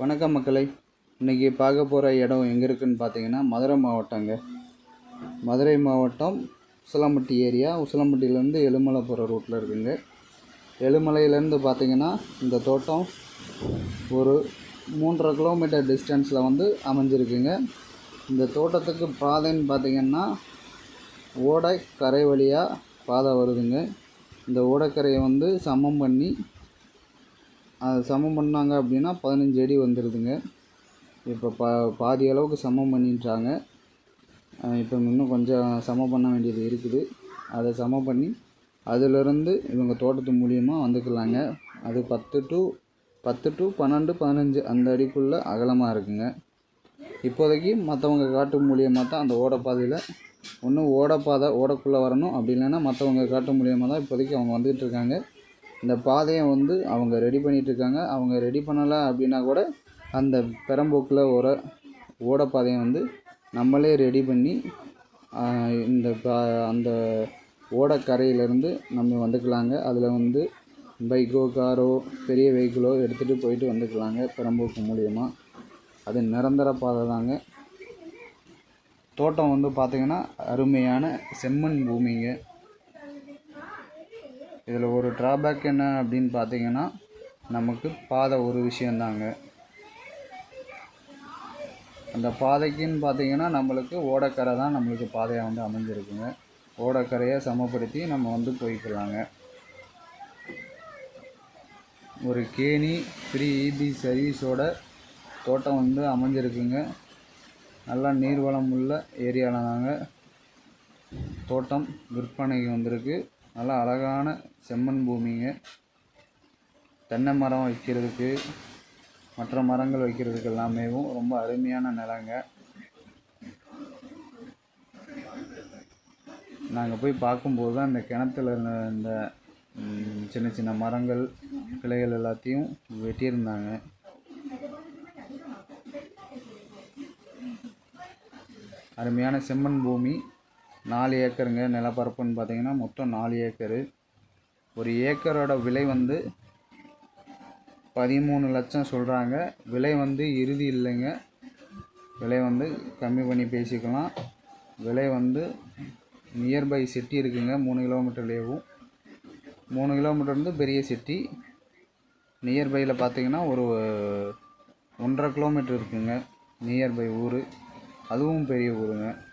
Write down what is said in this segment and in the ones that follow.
வணக்கம் மக்களை. இன்றைக்கி பார்க்க போகிற இடம் எங்கே இருக்குதுன்னு பார்த்தீங்கன்னா மதுரை மாவட்டங்க. மதுரை மாவட்டம் உசிலம்பட்டி ஏரியா. உசிலம்பட்டியிலேருந்து எழுமலை போகிற ரூட்டில் இருக்குங்க. எழுமலையிலேருந்து பார்த்தீங்கன்னா இந்த தோட்டம் ஒரு மூன்றரை கிலோமீட்டர் டிஸ்டன்ஸில் வந்து அமைஞ்சிருக்குங்க. இந்த தோட்டத்துக்கு பாதைன்னு பார்த்தீங்கன்னா ஓடை கரை வழியாக பாதை வருதுங்க. இந்த ஓடக்கரையை வந்து சமம் பண்ணி அது சமம் பண்ணாங்க அப்படின்னா பதினஞ்சு அடி வந்துடுதுங்க இப்போ பா பாதி அளவுக்கு சமம் பண்ணிட்டாங்க இப்போ இன்னும் கொஞ்சம் சமம் பண்ண வேண்டியது இருக்குது. அதை சமம் பண்ணி அதிலிருந்து இவங்க தோட்டத்து மூலியமாக வந்துக்கலாங்க. அது பத்து டு பத்து டு பன்னெண்டு பதினஞ்சு அந்த அடிக்குள்ளே அகலமாக இருக்குங்க. இப்போதைக்கு மற்றவங்க காட்டு மூலியமாக தான் அந்த ஓடப்பாதையில் ஒன்று ஓடப்பாதை ஓடக்குள்ளே வரணும். அப்படி இல்லைன்னா மற்றவங்க காட்டு மூலியமாக தான் இப்போதைக்கு அவங்க வந்துகிட்டு இருக்காங்க. இந்த பாதையை வந்து அவங்க ரெடி பண்ணிகிட்ருக்காங்க அவங்க ரெடி பண்ணலை அப்படின்னா கூட அந்த பெரம்போக்கில் ஓர ஓடப்பாதையை வந்து நம்மளே ரெடி பண்ணி இந்த பா அந்த ஓடக்கரையிலேருந்து நம்ம வந்துக்கலாங்க. அதில் வந்து பைக்கோ காரோ பெரிய வெஹிக்கிளோ எடுத்துகிட்டு போயிட்டு வந்துக்கலாங்க பெரம்போக்கு மூலியமாக அது நிரந்தர பாதை தாங்க. தோட்டம் வந்து பார்த்திங்கன்னா அருமையான செம்மண் பூமிங்க. இதில் ஒரு ட்ராபேக் என்ன அப்படின்னு பார்த்தீங்கன்னா நமக்கு பாதை ஒரு விஷயந்தாங்க அந்த பாதைக்குன்னு பார்த்தீங்கன்னா நம்மளுக்கு ஓடக்கரை தான் நம்மளுக்கு பாதையாக வந்து அமைஞ்சிருக்குங்க. ஓடக்கரையை சமப்படுத்தி நம்ம வந்து போய்க்கலாங்க. ஒரு கேணி ஃப்ரீ இபி சர்வீஸோட தோட்டம் வந்து அமைஞ்சிருக்குங்க. நல்லா நீர்வளம் உள்ள ஏரியாவில் தாங்க தோட்டம் விற்பனைக்கு வந்திருக்கு. நல்லா அழகான செம்மண் பூமிங்க. தென்னை மரம் வைக்கிறதுக்கு மற்ற மரங்கள் வைக்கிறதுக்கு எல்லாமேவும் ரொம்ப அருமையான நிலங்க. நாங்கள் போய் பார்க்கும்போது தான் இந்த கிணத்துல இருந்த இந்த சின்ன சின்ன மரங்கள் கிளைகள் எல்லாத்தையும் வெட்டியிருந்தாங்க. அருமையான செம்மண் பூமி. நாலு ஏக்கருங்க நிலப்பரப்புன்னு பார்த்தீங்கன்னா மொத்தம் நாலு ஏக்கரு. ஒரு ஏக்கரோட விலை வந்து பதிமூணு லட்சம் சொல்கிறாங்க விலை வந்து இறுதி இல்லைங்க. விலை வந்து கம்மி பண்ணி பேசிக்கலாம். விலை வந்து நியர்பை சிட்டி இருக்குங்க மூணு கிலோமீட்டர்லேயும் மூணு கிலோமீட்டர் வந்து பெரிய சிட்டி. நியர்பையில் பார்த்தீங்கன்னா ஒரு ஒன்றரை கிலோமீட்டர் இருக்குங்க நியர்பை ஊர். அதுவும் பெரிய ஊருங்க.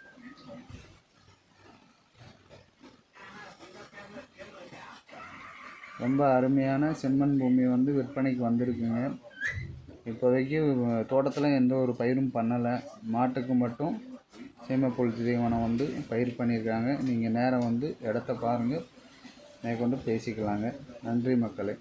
ரொம்ப அருமையான செம்மண் பூமி வந்து விற்பனைக்கு வந்திருக்குங்க. இப்போதைக்கு தோட்டத்தில் எந்த ஒரு பயிரும் பண்ணலை. மாட்டுக்கு மட்டும் சீமைப்புல் தீவனம் வந்து பயிர் பண்ணியிருக்காங்க நீங்கள் நேரம் வந்து இடத்த பாருங்கள் மேற்கொண்டு பேசிக்கலாங்க. நன்றி மக்களே.